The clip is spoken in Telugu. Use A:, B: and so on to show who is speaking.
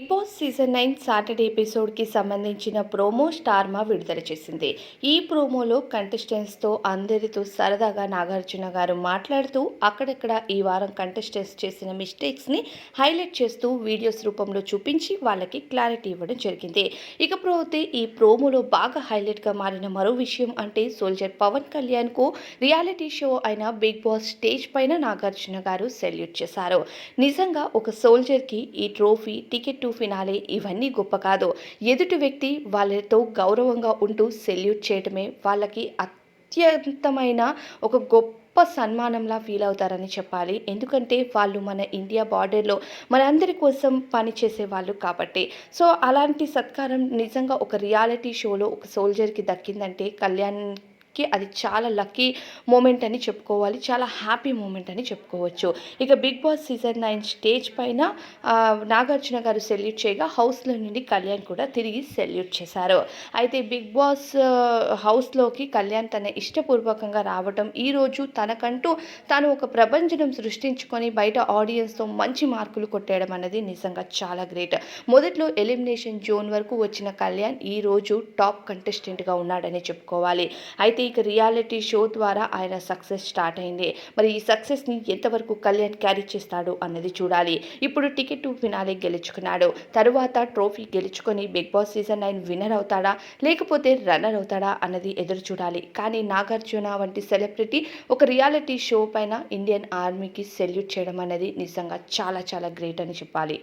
A: Bigg Boss season nine Saturday ఎపిసోడ్కి సంబంధించిన ప్రోమో స్టార్మా విడుదల చేసింది. ఈ ప్రోమోలో కంటెస్టెంట్స్తో అందరితో సరదాగా నాగార్జున గారు మాట్లాడుతూ అక్కడక్కడ ఈ వారం కంటెస్టెంట్స్ చేసిన మిస్టేక్స్ని హైలైట్ చేస్తూ వీడియోస్ రూపంలో చూపించి వాళ్ళకి క్లారిటీ ఇవ్వడం జరిగింది. ఇకపోతే ఈ ప్రోమోలో బాగా హైలైట్గా మారిన మరో విషయం అంటే సోల్జర్ పవన్ కళ్యాణ్కు రియాలిటీ షో అయిన బిగ్ బాస్ స్టేజ్ పైన నాగార్జున గారు సెల్యూట్ చేశారు. నిజంగా ఒక సోల్జర్కి ఈ ట్రోఫీ టికెట్ ఫినాలే ఇవన్నీ గొప్ప కాదు. ఎదుటి వ్యక్తి వాళ్ళతో గౌరవంగా ఉంటూ సెల్యూట్ చేయటమే వాళ్ళకి అత్యంతమైన ఒక గొప్ప సన్మానంలా ఫీల్ అవుతారని చెప్పాలి. ఎందుకంటే వాళ్ళు మన ఇండియా బార్డర్లో మనందరి కోసం పనిచేసే వాళ్ళు కాబట్టి. సో అలాంటి సత్కారం నిజంగా ఒక రియాలిటీ షోలో ఒక సోల్జర్కి దక్కిందంటే కళ్యాణ్ కి అది చాలా లక్కీ మూమెంట్ అని చెప్పుకోవాలి. చాలా హ్యాపీ మూమెంట్ అని చెప్పుకోవచ్చు. ఇక Bigg Boss season nine stage పైన నాగార్జున గారు సెల్యూట్ చేయగా హౌస్లో నుండి కళ్యాణ్ కూడా తిరిగి సెల్యూట్ చేశారు. అయితే బిగ్ బాస్ హౌస్లోకి కళ్యాణ్ తన ఇష్టపూర్వకంగా రావడం ఈరోజు తనకంటూ తాను ఒక ప్రపంచం సృష్టించుకొని బయట ఆడియన్స్తో మంచి మార్కులు కొట్టేయడం అనేది నిజంగా చాలా గ్రేట్ మొదట్లో ఎలిమినేషన్ జోన్ వరకు వచ్చిన కళ్యాణ్ ఈరోజు టాప్ కంటెస్టెంట్గా ఉన్నాడని చెప్పుకోవాలి. అయితే అయితే ఇక రియాలిటీ షో ద్వారా ఆయన సక్సెస్ స్టార్ట్ అయింది. మరి ఈ సక్సెస్ని ఎంతవరకు కళ్యాణ్ క్యారీ చేస్తాడు అన్నది చూడాలి. ఇప్పుడు టికెట్ ఫినాలే గెలుచుకున్నాడు. తరువాత trophy గెలుచుకొని Bigg Boss season nine winner అవుతాడా? లేకపోతే రన్నర్ అవుతాడా? అన్నది ఎదురు చూడాలి. కానీ నాగార్జున వంటి సెలబ్రిటీ ఒక రియాలిటీ షో పైన ఇండియన్ ఆర్మీకి సెల్యూట్ చేయడం అనేది నిజంగా చాలా చాలా గ్రేట్ అని చెప్పాలి.